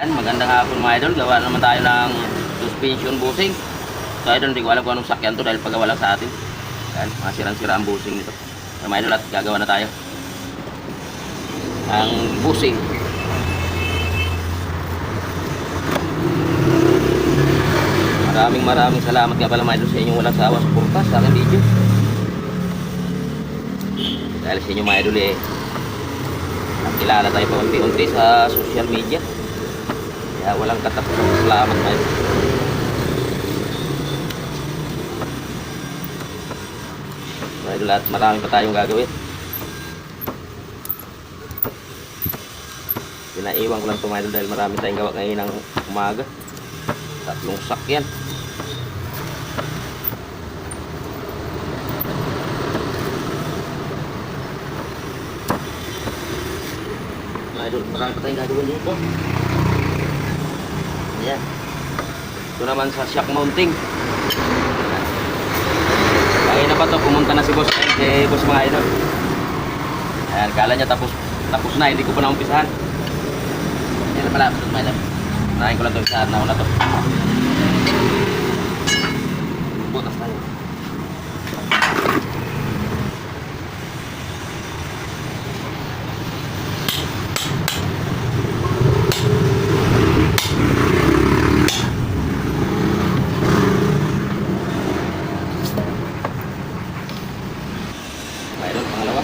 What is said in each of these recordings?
Yan, magandang hapon mga idol. Gawa naman tayo ng suspension busing. So idol, hindi ko alam kung anong sakyan to dahil pagawa lang sa atin. Yan, mga sirang-sira ang busing nito. So mga idol, at gagawa na tayo. Ang busing. Maraming maraming salamat nga pala mga idol sa inyong walang sawa suporta sa aking video. Dahil sa inyo mga idol eh, nakilala tayo pa unti-unti sa social media. Kaya walang katapusang salamat mga idol. Mga idol at marami pa tayong gagawin. Pinaiwan ko lang idol dahil marami tayong gawa ngayon ng umaga. Tatlong sakyan. Marami pa tayong gagawin dito. Ayan. Ito naman sa shock mounting. Kanina pa to, pumunta na si boss, eh, si boss mga idol. Ayan, kala niya tapos tapos na, hindi ko pa naumpisahan. Ayan na pala, mga idol. Unahin ko lang ito sa nauna to. Butas tayo. Mayroon, pangalawa.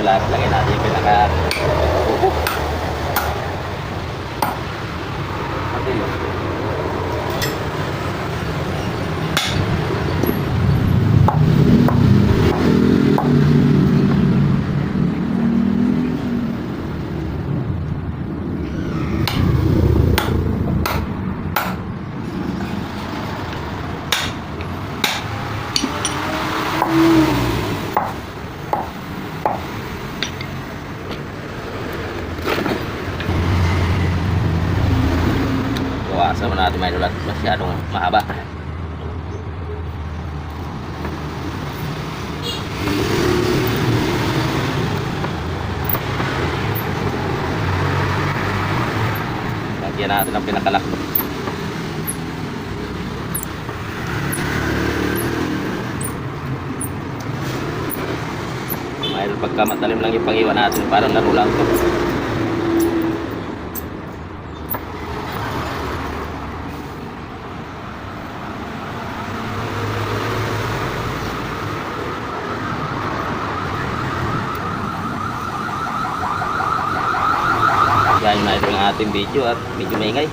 Lahat lagay natin yung pinaka Bawasan mo natin mga idol at masyadong mahaba. Lagyan natin ang pinakalak. Idol, pagka matalim lang yung pag-iwan natin, parang laro lang to. Yan na ito video at medyo maingay.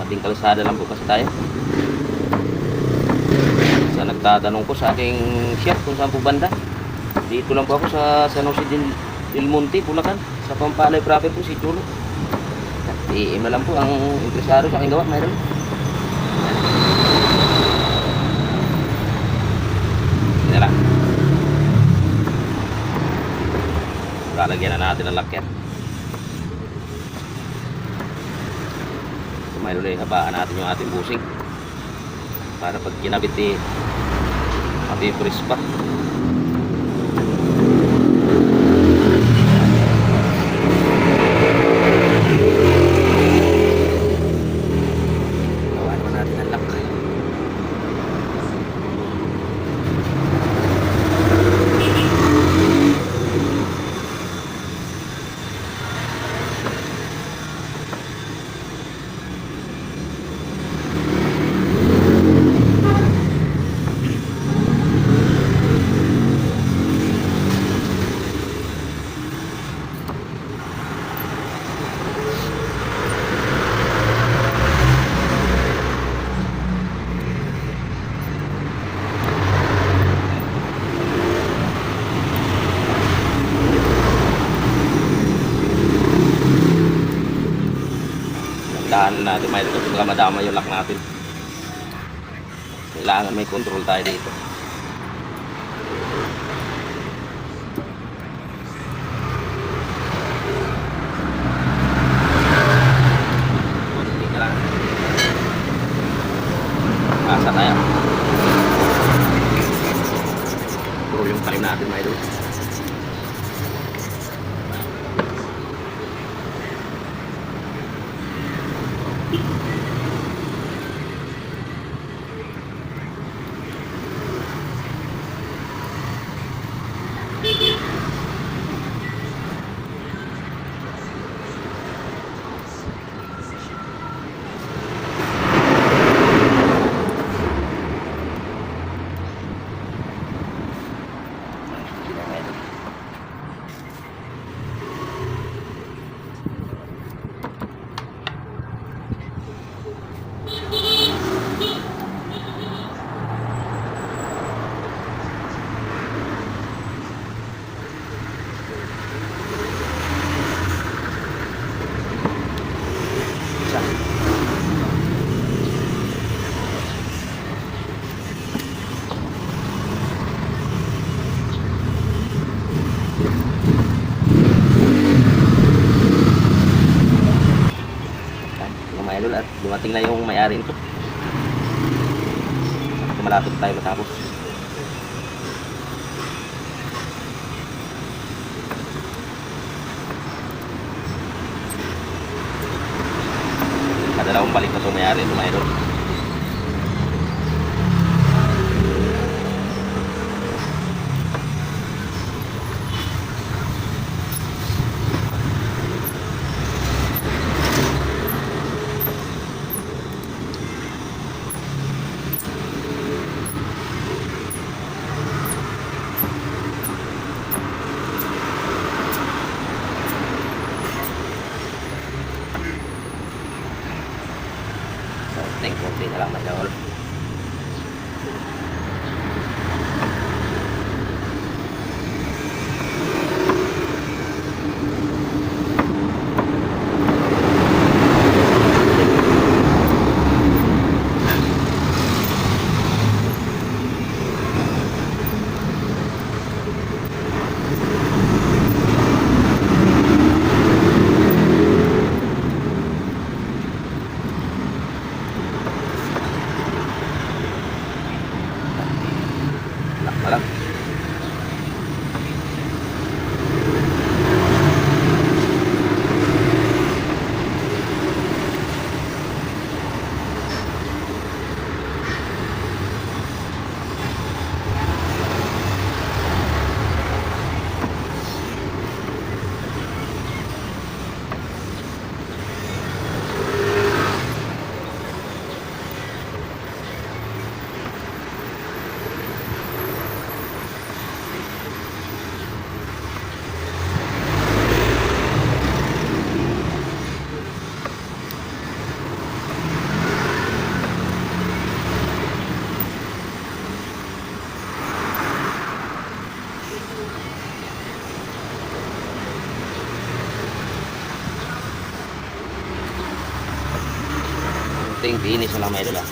Ating kalsada lang po kasi tayo. Sa nagtatanong ko sa aking chef kung saan po banda. Dito lang po ako sa San Jose del, del Monte, Bulacan. Sa Pampalay proper po si Chulo. At iim na lang po ang impresaryo sa aking gawa. Mayroon. Lalagyan na natin ang lakyan. May ulit habaan natin yung ating busing. Para pag kinabit eh mapipris pa gawa naman natin ang lock Dahan natin may baka madama yung lock natin. Kailangan may control tayo dito. Konti ka lang. Ayan. Puro yung talim natin mga idol. Sila mga idol. Isa. Yan, mga idol at dumating na yung may-ari nito. Malapit tayo matapos. Yung finish na lang mga idol ah.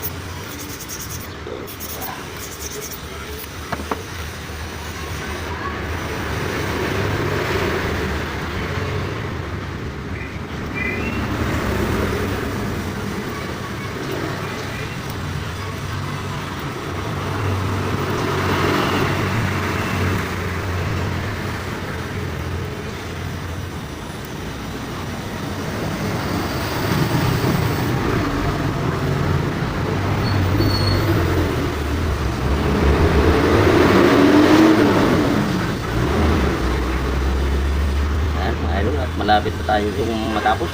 Ayan, mga idol, at malapit na tayo yung matapos.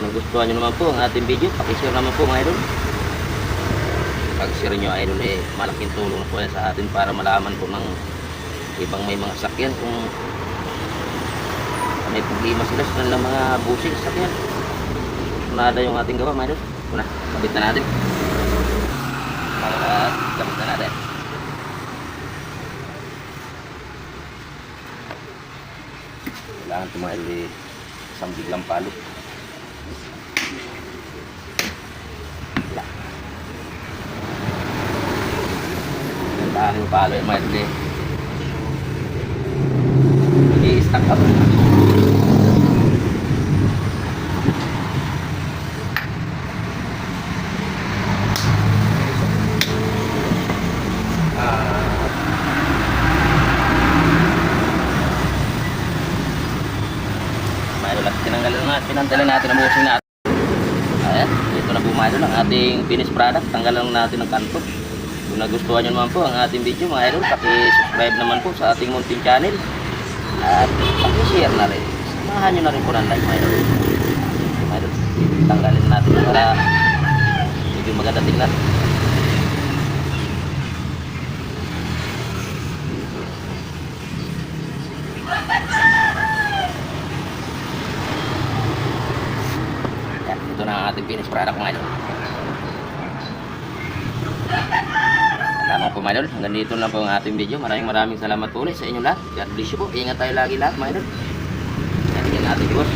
Kung nagustuhan nyo naman po ang ating video, pakishare naman po mga idol. Pag-share nyo idol, eh, malaking tulong po yan sa atin para malaman po ng ibang may mga sakyan kung may problema sila sa kanilang mga busing sa sakyan. Nada yung ating gawa mga idol. Una, kabit na natin. Para kabit na natin. Kailangan idol, eh, isang biglang palo. Yung palo mga idol eh. I-stack up. pinantala natin ang busing natin. Ayan, ito na po mga idol ang ating finished product. Tanggalan lang natin ng kanto. Kung nagustuhan nyo naman po ang ating video mga idol, paki-subscribe naman po sa ating munting channel. At paki-share na rin. Samahan nyo na rin po ng like mga idol. Mga idol, tanggalin natin para medyo maganda tingnan. Ito na ang ating finished product mga idol. Salamat po. Hanggang dito lang po ang ating video. Maraming maraming salamat po ulit sa inyo lahat. God bless you po. Ingat tayo lagi lahat mga idol. Yan, yan ating boss.